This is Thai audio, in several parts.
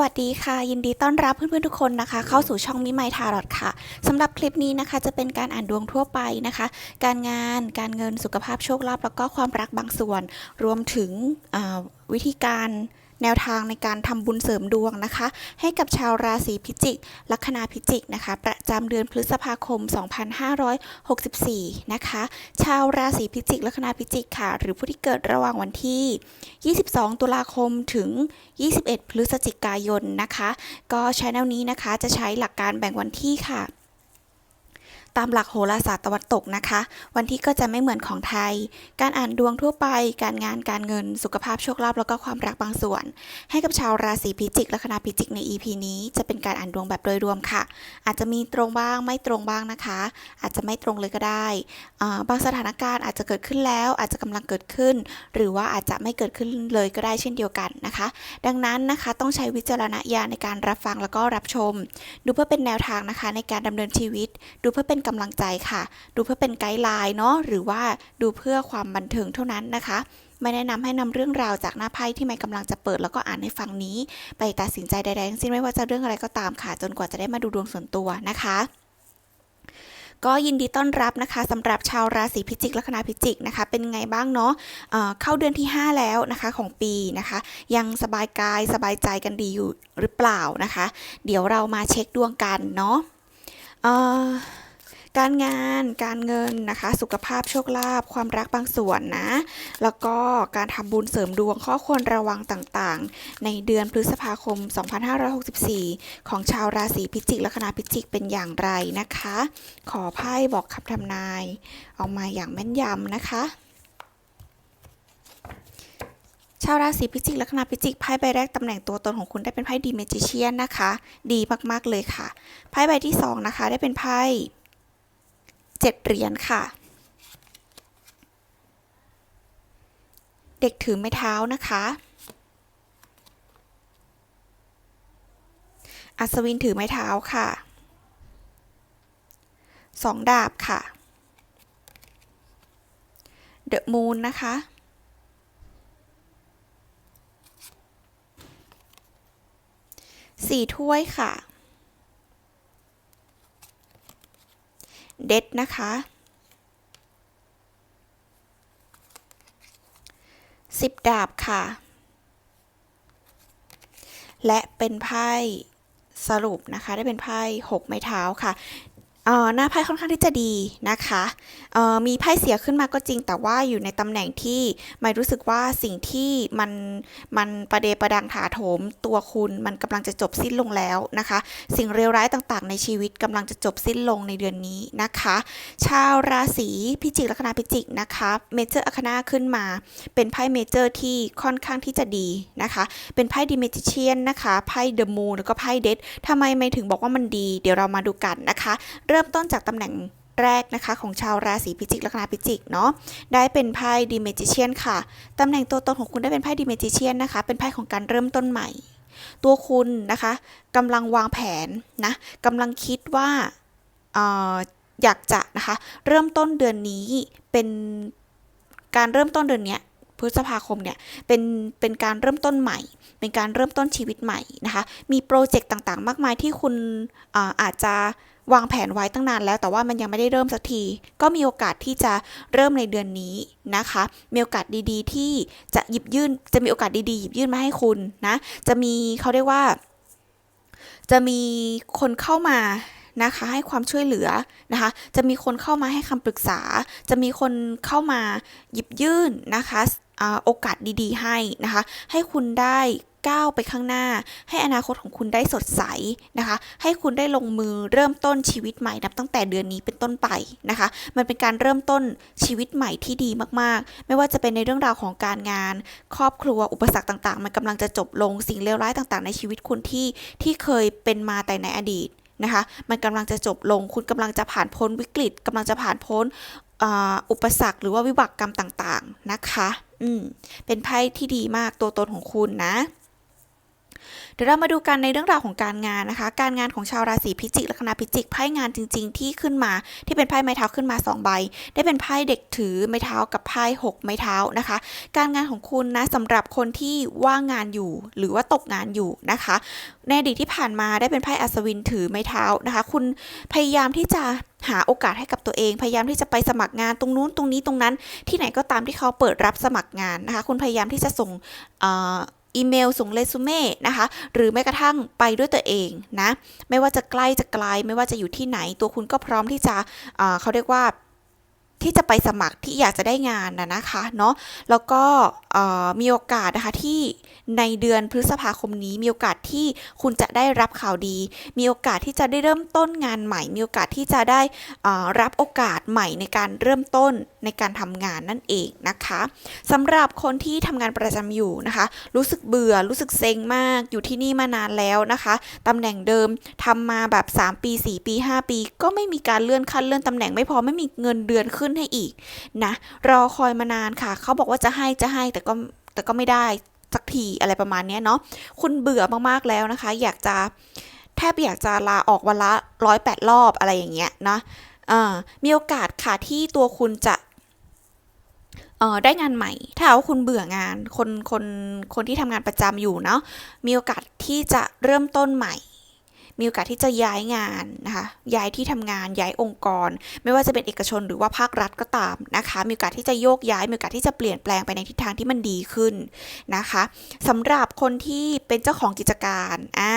วัสดีค่ะ ยินดีต้อนรับเพื่อนๆทุกคนนะคะ เข้าสู่ช่องมิไมทารอดค่ะสำหรับคลิปนี้นะคะจะเป็นการอ่านดวงทั่วไปนะคะ การงานการเงินสุขภาพโชคลาภแล้วก็ความรักบางส่วน รวมถึงวิธีการ แนวทางในการทำบุญเสริมดวงนะคะ ให้กับชาวราศีพิจิก ลัคนาพิจิกนะคะ ประจำเดือนพฤษภาคม 2564 นะคะ ชาวราศีพิจิก ลัคนาพิจิกค่ะ หรือผู้ที่เกิดระหว่างวันที่ 22 ตุลาคมถึง 21 พฤศจิกายนนะคะ ก็ใช้แนวนี้นะคะจะใช้หลักการแบ่งวันที่ค่ะ ตามหลักโหราศาสตร์ตะวันตกนะคะ วันที่ก็จะไม่เหมือนของไทย การอ่านดวงทั่วไป การงานการเงิน สุขภาพโชคลาภแล้วก็ความรักบางส่วน ให้กับชาวราศีพิจิกและคณะพิจิกใน EP นี้จะเป็นการอ่านดวงแบบโดยรวมค่ะ อาจจะมีตรงบ้างไม่ตรงบ้างนะคะ อาจจะไม่ตรงเลยก็ได้บางสถานการณ์อาจจะเกิดขึ้นแล้ว อาจจะกำลังเกิดขึ้น หรือว่าอาจจะไม่เกิดขึ้นเลยก็ได้เช่นเดียวกันนะคะ ดังนั้นนะคะต้องใช้วิจารณญาณในการรับฟังแล้วก็รับชม ดูเพื่อเป็นแนวทางนะคะในการดำเนินชีวิต ดูเพื่อเป็นกำลังใจค่ะ ดูเพื่อเป็นไกด์ไลน์เนาะหรือว่าดูเพื่อความบันเทิงเท่านั้นนะคะไม่แนะนำให้นำเรื่องราวจากหน้าไพ่ที่ไม่กำลังจะเปิดแล้วก็อ่านให้ฟังนี้ ไปตัดสินใจใดๆทั้งสิ้นไม่ว่าจะเรื่องอะไรก็ตามค่ะ จนกว่าจะได้มาดูดวงส่วนตัวนะคะ ก็ยินดีต้อนรับนะคะสำหรับชาวราศีพิจิกลัคนาพิจิกนะคะ เป็นไงบ้างเนาะเเข้าเดือนที่ 5 แล้วนะคะของปีนะคะ ยังสบายกายสบายใจกันดีอยู่หรือเปล่านะคะ เดี๋ยวเรามาเช็คดวงกันเนาะอ่อ การงาน การเงินนะคะ สุขภาพโชคลาภความรักบางส่วนนะ แล้วก็การทำบุญเสริมดวงข้อควรระวังต่างๆ ในเดือนพฤษภาคม 2564 ของชาวราศีพิจิกและคณะพิจิกเป็นอย่างไรนะคะ ขอไพ่บอกคำทำนายออกมาอย่างแม่นยำนะคะชาวราศีพิจิกและคณะพิจิกไพ่ใบแรกตำแหน่งตัวตนของคุณได้เป็นไพ่ดีเมจิเชียนนะคะ ดีมากๆเลยค่ะไพ่ใบที่สองนะคะ ได้เป็นไพ่ เจ็ดเหรียญค่ะ เด็กถือไม้เท้านะคะ อัศวินถือไม้เท้าค่ะสองดาบค่ะ เดอะมูนนะคะ สี่ถ้วยค่ะ เด็ดนะคะสิบดาบค่ะ และเป็นไพ่สรุปนะคะ ได้เป็นไพ่หกไม้เท้าค่ะ หน้าไพ่ค่อนข้างที่จะดีนะคะอ่อมีไพ่เสียขึ้นมาก็จริง แต่ว่าอยู่ในตำแหน่งที่ไม่รู้สึกว่าสิ่งที่มันมันประเดประดังถาโถมตัวคุณมันกำลังจะจบสิ้นลงแล้วนะคะ สิ่งเลวร้ายต่างๆ ในชีวิตกำลังจะจบสิ้นลงในเดือนนี้นะคะ ชาวราศีพิจิกลัคนาพิจิกนะคะเมเจอร์อาคนาขึ้นมา เป็นไพ่เมเจอร์ที่ค่อนข้างที่จะดีนะคะ เป็นไพ่ดิเมจิเชียนนะคะไพ่เดอะมูแล้วก็ไพ่เดดทำไมไม่ถึงบอกว่ามันดี เดี๋ยวเรามาดูกันนะคะเริ่มต้นจากตำแหน่งแรกนะคะของชาวราศีพิจิกลัคนาพิจิกเนาะได้เป็นไพ่ดิเมจิเชียนค่ะตำแหน่งตัวตนของคุณได้เป็นไพ่ดิเมจิเชียนนะคะ เป็นไพ่ของการเริ่มต้นใหม่ ตัวคุณนะคะกำลังวางแผนนะกำลังคิดว่าเอออยากจะนะคะ เริ่มต้นเดือนนี้เป็นการเริ่มต้นเดือนเนี้ยพฤษภาคมเนี่ยเป็นเป็นการเริ่มต้นใหม่ เป็นการเริ่มต้นชีวิตใหม่นะคะ มีโปรเจกต์ต่างๆ มากมายที่คุณอาอาจจะ วางแผนไว้ตั้งนานแล้วแต่ว่ามันยังไม่ได้เริ่มสักที ก็มีโอกาสที่จะเริ่มในเดือนนี้นะคะ มีโอกาสดีๆ ที่จะหยิบยื่น จะมีโอกาสดีๆ หยิบยื่นมาให้คุณนะ จะมีเขาเรียกว่า จะมีคนเข้ามานะคะให้ความช่วยเหลือนะคะ จะมีคนเข้ามาให้คำปรึกษา จะมีคนเข้ามาหยิบยื่นนะคะ โอกาสดีๆ ให้นะคะ ให้คุณได้ก้าวไปข้างหน้า ให้อนาคตของคุณได้สดใสนะคะ ให้คุณได้ลงมือเริ่มต้นชีวิตใหม่นับตั้งแต่เดือนนี้เป็นต้นไปนะคะ มันเป็นการเริ่มต้นชีวิตใหม่ที่ดีมากๆ ไม่ว่าจะเป็นในเรื่องราวของการงาน ครอบครัวอุปสรรคต่างๆ มันกำลังจะจบลงสิ่งเลวร้ายต่างๆ ในชีวิตคุณที่ที่เคยเป็นมาแต่ในอดีตนะคะ มันกำลังจะจบลง คุณกำลังจะผ่านพ้นวิกฤตกำลังจะผ่านพ้น อุปสรรคหรือว่าวิบากกรรมต่างๆนะคะ อืม เป็นไพ่ที่ดีมากตัวตนของคุณนะ เดี๋ยวเรามาดูกันในเรื่องราวของการงานนะคะ การงานของชาวราศีพิจิกลัคนาพิจิกไพ่งานจริง ๆ ที่ขึ้นมา ที่เป็นไพ่ไม้เท้าขึ้นมาสองใบ ได้เป็นไพ่เด็กถือไม้เท้ากับไพ่หกไม้เท้านะคะ การงานของคุณนะสำหรับคนที่ว่างงานอยู่ หรือว่าตกงานอยู่นะคะ ในอดีตที่ผ่านมาได้เป็นไพ่อัศวินถือไม้เท้านะคะ คุณพยายามที่จะหาโอกาสให้กับตัวเอง พยายามที่จะไปสมัครงานตรงนู้นตรงนี้ตรงนั้น ที่ไหนก็ตามที่เขาเปิดรับสมัครงานนะคะ คุณพยายามที่จะส่ง อีเมลส่งเรซูเม่นะคะ หรือแม้กระทั่งไปด้วยตัวเองนะ ไม่ว่าจะใกล้จะไกล ไม่ว่าจะอยู่ที่ไหน ตัวคุณก็พร้อมที่จะเขาเรียกว่า ที่จะไปสมัครที่อยากจะได้งานนะนะคะเนาะแล้วก็มีโอกาสนะคะที่ในเดือนพฤษภาคมนี้ มีโอกาสที่คุณจะได้รับข่าวดี มีโอกาสที่จะได้เริ่มต้นงานใหม่ มีโอกาสที่จะได้รับโอกาสใหม่ในการเริ่มต้นในการทำงานนั่นเองนะคะสำหรับคนที่ทำงานประจำอยู่นะคะ รู้สึกเบื่อรู้สึกเซ็งมากอยู่ที่นี่มานานแล้วนะคะตำแหน่งเดิมทำมาแบบ 3 ปี 4 ปี 5 ปี ก็ไม่มีการเลื่อนขั้นเลื่อนตำแหน่งไม่พอไม่มีเงินเดือนขึ้นึ้นให้อีกนะ รอคอยมานานค่ะ เขาบอกว่าจะให้จะให้แต่ก็แต่ก็ไม่ได้สักทีอะไรประมาณเนี้ยเนาะ คุณเบื่อมากๆแล้วนะคะ อยากจะแทบอยากจะลาออกวันละร้อยแปดรอบอะไรอย่างเงี้ยนะมีโอกาสค่ะที่ตัวคุณจะเออได้งานใหม่ ถ้าว่าคุณเบื่องาน คนคนคนที่ทำงานประจำอยู่เนาะ มีโอกาสที่จะเริ่มต้นใหม่ มีโอกาสที่จะย้ายงานนะคะ ย้ายที่ทำงานย้ายองค์กร ไม่ว่าจะเป็นเอกชนหรือว่าภาครัฐก็ตามนะคะ มีโอกาสที่จะโยกย้าย มีโอกาสที่จะเปลี่ยนแปลงไปในทิศทางที่มันดีขึ้นนะคะสำหรับคนที่เป็นเจ้าของกิจการอ่า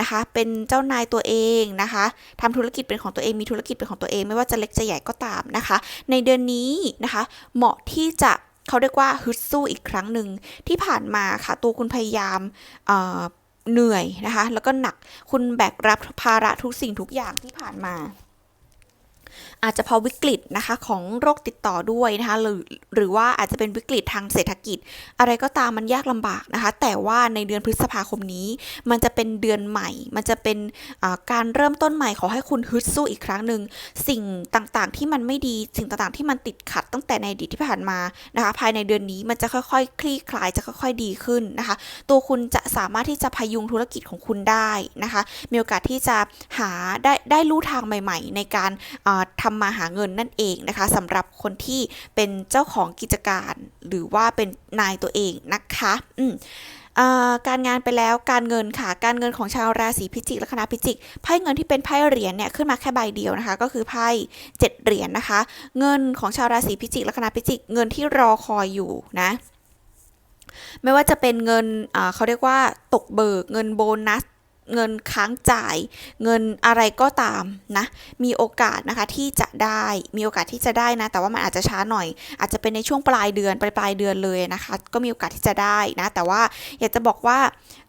นะคะ เป็นเจ้านายตัวเองนะคะทำธุรกิจเป็นของตัวเอง มีธุรกิจเป็นของตัวเอง ไม่ว่าจะเล็กจะใหญ่ก็ตามนะคะ ในเดือนนี้นะคะ เหมาะที่จะเขาเรียกว่าฮึดสู้อีกครั้งหนึ่งที่ผ่านมาค่ะตัวคุณพยายามเเหนื่อยนะคะ แล้วก็หนักคุณแบกรับภาระทุกสิ่งทุกอย่างที่ผ่านมา อาจจะพราะวิกฤตนะคะของโรคติดต่อด้วยนะคะหรือหรือว่าอาจจะเป็นวิกฤตทางเศรษฐกิจ อะไรก็ตามมันยากลำบากนะคะ แต่ว่าในเดือนพฤษภาคมนี้ มันจะเป็นเดือนใหม่ มันจะเป็นการเริ่มต้นใหม่ขอให้คุณฮึดสู้อีกครั้งหนึ่งสิ่งต่างๆที่มันไม่ดีสิ่งต่างๆ ที่มันติดขัดตั้งแต่ในอดีตที่ผ่านมานะคะ ภายในเดือนนี้มันจะค่อยๆ คลี่คลายจะค่อยๆดีขึ้นนะคะ ตัวคุณจะสามารถที่จะพยุงธุรกิจของคุณได้นะคะ มีโอกาสที่จะหาได้ได้ลู่ทางใหม่ ๆ ในการอ่าำมาหาเงินนั่นเองนะคะสำหรับคนที่เป็นเจ้าของกิจการหรือว่าเป็นนายตัวเองนะคะอืมการงานไปแล้วการเงินค่ะ การเงินของชาวราศีพิจิกและคณะพิจิกไพ่เงินที่เป็นไพ่เหรียญเนี่ยขึ้นมาแค่ใบเดียวนะคะ ก็คือไพ่เจ็ดเหรียญนะคะ เงินของชาวราศีพิจิกและคณะพิจิก เงินที่รอคอยอยู่นะไม่ว่าจะเป็นเงินเขาเรียกว่าตกเบิกเงินโบนัส เงินค้างจ่าย เงินอะไรก็ตามนะมีโอกาสนะคะที่จะได้มีโอกาสที่จะได้นะ แต่ว่ามันอาจจะช้าหน่อย อาจจะเป็นในช่วงปลายเดือนปลายปลายเดือนเลยนะคะ ก็มีโอกาสที่จะได้นะแต่ว่าอยากจะบอกว่า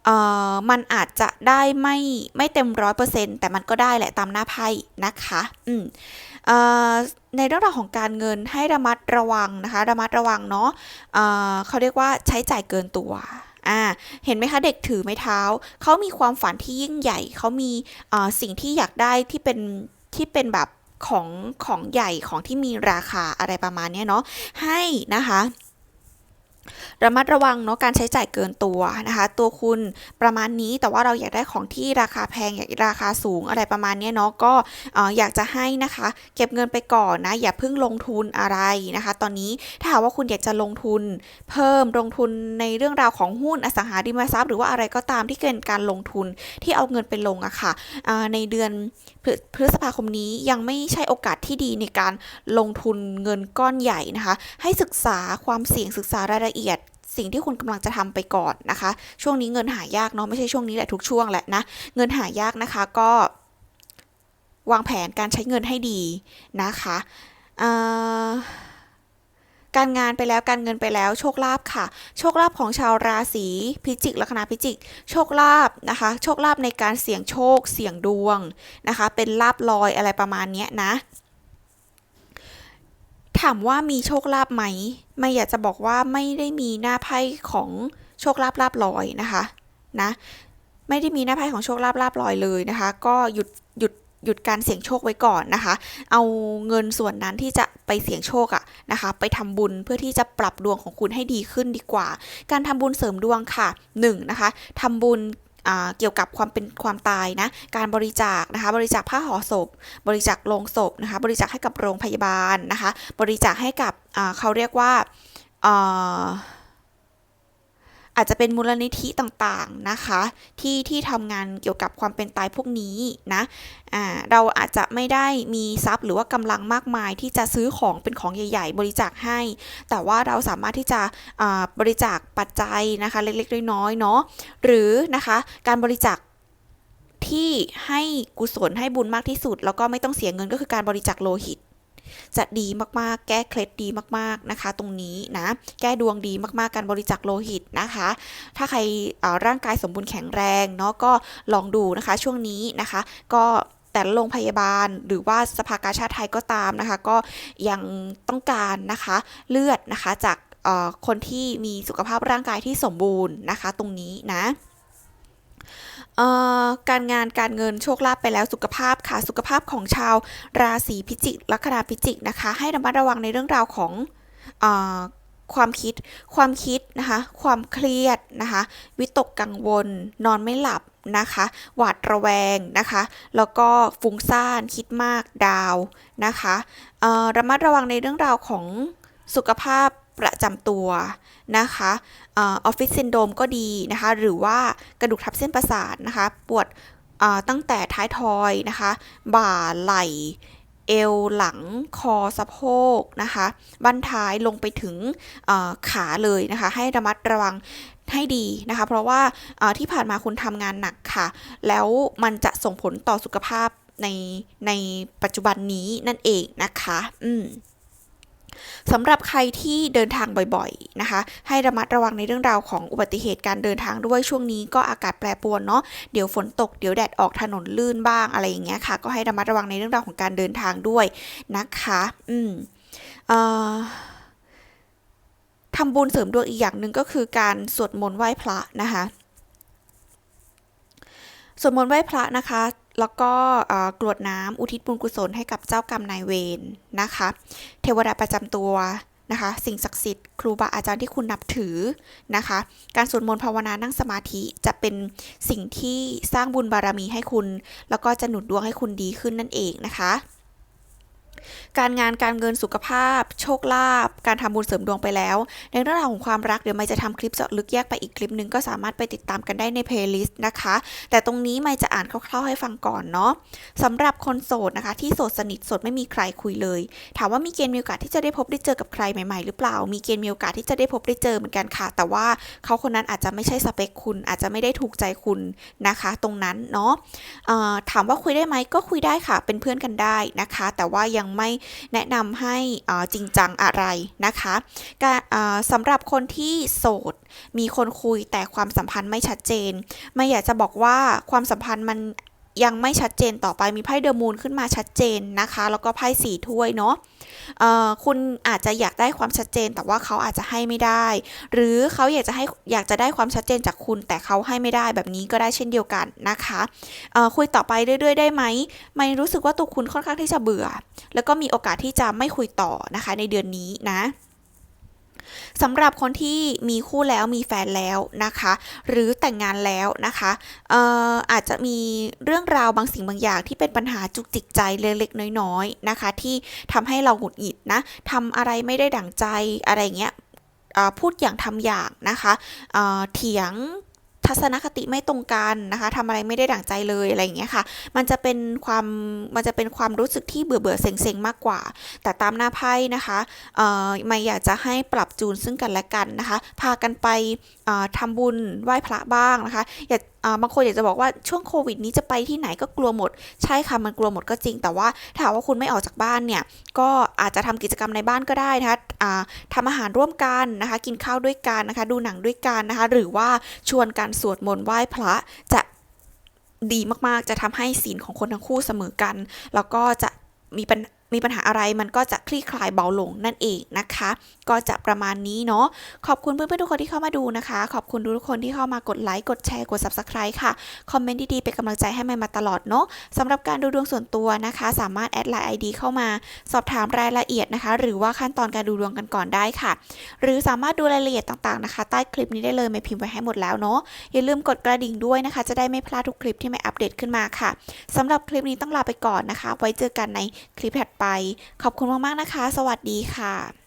เอ่อมันอาจจะได้ไม่ไม่เต็มร้อยเปอร์เซ็นต์แต่มันก็ได้แหละตามหน้าไพ่นะคะอืมเอ่อในเรื่องราวของการเงินให้ระมัดระวังนะคะ ระมัดระวังเนาะเอ่อเขาเรียกว่าใช้จ่ายเกินตัว อ่า เห็นไหมคะเด็กถือไม้เท้า เขามีความฝันที่ยิ่งใหญ่ เขามีสิ่งที่อยากได้ที่เป็นที่เป็นแบบของของใหญ่ของที่มีราคาอะไรประมาณนี้เนาะ ให้นะคะ ระมัดระวังเนาะการใช้จ่ายเกินตัวนะคะ ตัวคุณประมาณนี้แต่ว่าเราอยากได้ของที่ราคาแพงอยากราคาสูงอะไรประมาณนี้เนาะก็เอ่อยากจะให้นะคะ เก็บเงินไปก่อนนะ อย่าเพิ่งลงทุนอะไรนะคะ ตอนนี้ถ้าหากว่าคุณอยากจะลงทุน เพิ่มลงทุนในเรื่องราวของหุ้นอสังหาริมทรัพย์หรือว่าอะไรก็ตามที่เป็นการลงทุนที่เอาเงินไปลงอะค่ะอ่าในเดือนพฤษภาคมนี้ยังไม่ใช่โอกาสที่ดีในการลงทุนเงินก้อนใหญ่นะคะ ให้ศึกษาความเสี่ยงศึกษารายละเอียด สิ่งที่คุณกำลังจะทำไปก่อนนะคะ ช่วงนี้เงินหายากเนาะไม่ใช่ช่วงนี้แหละทุกช่วงแหละนะ เงินหายากนะคะก็วางแผนการใช้เงินให้ดีนะคะการงานไปแล้วการเงินไปแล้วโชคลาภค่ะ โชคลาภของชาวราศีพิจิกลัคนาพิจิก โชคลาภนะคะ โชคลาภในการเสี่ยงโชคเสี่ยงดวงนะคะ เป็นลาบลอยอะไรประมาณนี้นะ ถามว่ามีโชคลาภไหม ไม่อยากจะบอกว่าไม่ได้มีหน้าไพ่ของโชคลาภลาบลอยนะคะนะไม่ได้มีหน้าไพ่ของโชคลาภลาบลอยเลยนะคะ ก็หยุดหยุดหยุดการเสี่ยงโชคไว้ก่อนนะคะ เอาเงินส่วนนั้นที่จะไปเสี่ยงโชคอะนะคะ ไปทำบุญเพื่อที่จะปรับดวงของคุณให้ดีขึ้นดีกว่า การทำบุญเสริมดวงค่ะ1นนะคะทำบุญ เกี่ยวกับความเป็นความตายนะ การบริจาคนะคะ บริจาคผ้าห่อศพ บริจาคโลงศพนะคะ บริจาคให้กับโรงพยาบาลนะคะ บริจาคให้กับเขาเรียกว่า อาจจะเป็นมูลนิธิต่างๆนะคะ ที่ที่ทำงานเกี่ยวกับความเป็นตายพวกนี้นะอ่าเราอาจจะไม่ได้มีทรัพย์หรือว่ากำลังมากมายที่จะซื้อของเป็นของใหญ่ ๆ บริจาคให้ แต่ว่าเราสามารถที่จะบริจาคปัจจัยนะคะเล็กๆน้อยๆเนาะหรือนะคะการบริจาคที่ให้กุศลให้บุญมากที่สุด แล้วก็ไม่ต้องเสียเงินก็คือการบริจาคโลหิต จะดีมากๆ แก้เคล็ดดีมากๆนะคะ ตรงนี้นะ แก้ดวงดีมากๆ การบริจาคโลหิตนะคะ ถ้าใครร่างกายสมบูรณ์แข็งแรงเนาะก็ลองดูนะคะช่วงนี้นะคะ ก็แต่ละโรงพยาบาลหรือว่าสภากาชาติไทยก็ตามนะคะ ก็ยังต้องการนะคะเลือดนะคะจากคนที่มีสุขภาพร่างกายที่สมบูรณ์นะคะ ตรงนี้นะ การงานการเงินโชคลาภไปแล้วสุขภาพค่ะสุขภาพของชาวราศีพิจิกลัคนาพิจิกนะคะ ให้ระมัดระวังในเรื่องราวของอความคิดความคิดนะคะความเครียดนะคะวิตกกังวล นอนไม่หลับนะคะหวาดระแวงนะคะแล้วก็ฟุ้งซ่านคิดมากดาวนะคะระมัดระวังในเรื่องราวของสุขภาพ ประจำตัวนะคะออฟฟิศซินโดมก็ดีนะคะ หรือว่ากระดูกทับเส้นประสาทนะคะ ปวดตั้งแต่ท้ายทอยนะคะ บ่าไหล่เอวหลังคอสะโพกนะคะบั้นท้ายลงไปถึงขาเลยนะคะ ให้ระมัดระวังให้ดีนะคะ เพราะว่าที่ผ่านมาคุณทำงานหนักค่ะ แล้วมันจะส่งผลต่อสุขภาพในในปัจจุบันนี้นั่นเองนะคะ อืม สำหรับใครที่เดินทางบ่อยๆนะคะ ให้ระมัดระวังในเรื่องราวของอุบัติเหตุการเดินทางด้วยช่วงนี้ก็อากาศแปรปรวนเนาะเดี๋ยวฝนตกเดี๋ยวแดดออกถนนลื่นบ้างอะไรอย่างเงี้ยค่ะ ก็ให้ระมัดระวังในเรื่องราวของการเดินทางด้วยนะคะ อืมเอ่อทำบุญเสริมดวงอีกอย่างหนึ่งก็คือการสวดมนต์ไหว้พระนะคะสวดมนต์ไหว้พระนะคะ แล้วก็กรวดน้ำอุทิศบุญกุศลให้กับเจ้ากรรมนายเวรนะคะ เทวดาประจำตัวนะคะ สิ่งศักดิ์สิทธิ์ครูบาอาจารย์ที่คุณนับถือนะคะ การสวดมนต์ภาวนานั่งสมาธิจะเป็นสิ่งที่สร้างบุญบารมีให้คุณ แล้วก็จะหนุนดวงให้คุณดีขึ้นนั่นเองนะคะ การงานการเงินสุขภาพ โชคลาภการทำบุญเสริมดวงไปแล้ว ในเรื่องราวของความรักเดี๋ยวไม่จะทำคลิปเจาะลึกแยกไปอีกคลิปหนึ่งก็สามารถไปติดตามกันได้ในเพลย์ลิสต์นะคะ แต่ตรงนี้ไม่จะอ่านคร่าวๆให้ฟังก่อนเนาะสำหรับคนโสดนะคะ ที่โสดสนิทโสดไม่มีใครคุยเลย ถามว่ามีเกณฑ์มีโอกาสที่จะได้พบได้เจอกับใครใหม่ๆ หรือเปล่า มีเกณฑ์มีโอกาสที่จะได้พบได้เจอเหมือนกันค่ะ แต่ว่าเขาคนนั้นอาจจะไม่ใช่สเปคคุณ อาจจะไม่ได้ถูกใจคุณนะคะ ตรงนั้นเนาะถามว่าคุยได้ไหมก็คุยได้ค่ะ เป็นเพื่อนกันได้นะคะ แต่ว่ายังไม่แนะนำให้อ่อจริงจังอะไรนะคะการเอ่อสำหรับคนที่โสดมีคนคุยแต่ความสัมพันธ์ไม่ชัดเจน ไม่อยากจะบอกว่าความสัมพันธ์มัน ยังไม่ชัดเจนต่อไปมีไพ่เดอะมูนขึ้นมาชัดเจนนะคะ แล้วก็ไพ่สี่ถ้วยเนาะคุณอาจจะอยากได้ความชัดเจน แต่ว่าเขาอาจจะให้ไม่ได้ หรือเขาอยากจะให้อยากจะได้ความชัดเจนจากคุณ แต่เขาให้ไม่ได้แบบนี้ก็ได้เช่นเดียวกันนะคะคุยต่อไปเรื่อย ๆ ได้ไหมไม่รู้สึกว่าตัวคุณค่อนข้างที่จะเบื่อ แล้วก็มีโอกาสที่จะไม่คุยต่อนะคะในเดือนนี้นะ สำหรับคนที่มีคู่แล้วมีแฟนแล้วนะคะ หรือแต่งงานแล้วนะคะเอ่ออาจจะมีเรื่องราวบางสิ่งบางอย่างที่เป็นปัญหาจุกจิกใจเล็กๆน้อยๆนะคะ ที่ทำให้เราหงุดหงิดนะทำอะไรไม่ได้ดั่งใจอะไรเงี้ยพูดอย่างทำอย่างนะคะเถียง ทัศนคติไม่ตรงกันนะคะทำอะไรไม่ได้ดั่งใจเลยอะไรอย่างเงี้ยค่ะ มันจะเป็นความมันจะเป็นความรู้สึกที่เบื่อเบื่อๆเซ็งมากกว่า แต่ตามหน้าไพ่นะคะเอ่อไม่อยากจะให้ปรับจูนซึ่งกันและกันนะคะ พากันไปเอ่อทำบุญไหว้พระบ้างนะคะ อย่า บางคนอยากจะบอกว่าช่วงโควิดนี้จะไปที่ไหนก็กลัวหมด ใช่ค่ะมันกลัวหมดก็จริง แต่ว่าถ้าว่าคุณไม่ออกจากบ้านเนี่ย ก็อาจจะทำกิจกรรมในบ้านก็ได้นะคะทำอาหารร่วมกันนะคะ กินข้าวด้วยกันนะคะ ดูหนังด้วยกันนะคะ หรือว่าชวนการสวดมนต์ไหว้พระจะดีมากๆ จะทำให้ศีลของคนทั้งคู่เสมอกัน แล้วก็จะมีปัญ มีปัญหาอะไรมันก็จะคลี่คลายเบาลงนั่นเองนะคะ ก็จะประมาณนี้เนาะขอบคุณเพื่อนๆทุกคนที่เข้ามาดูนะคะ ขอบคุณทุกคนที่เข้ามากดไลค์กดแชร์กด subscribe ค่ะคอมเมนต์ดีๆเป็นกำลังใจให้ใหม่มาตลอดเนาะสำหรับการดูดวงส่วนตัวนะคะ สามารถแอดไลน์ ID เข้ามาสอบถามรายละเอียดนะคะ หรือว่าขั้นตอนการดูดวงกันก่อนได้ค่ะ หรือสามารถดูรายละเอียดต่างๆนะคะ ใต้คลิปนี้ได้เลยไม่พิมพ์ไว้ให้หมดแล้วเนาะอย่าลืมกดกระดิ่งด้วยนะคะ จะได้ไม่พลาดทุกคลิปที่ไม่อัปเดตขึ้นมาค่ะสำหรับคลิปนี้ต้องลาไปก่อนนะคะ ไว้เจอกันในคลิปถัดไป ขอบคุณมากๆนะคะ สวัสดีค่ะ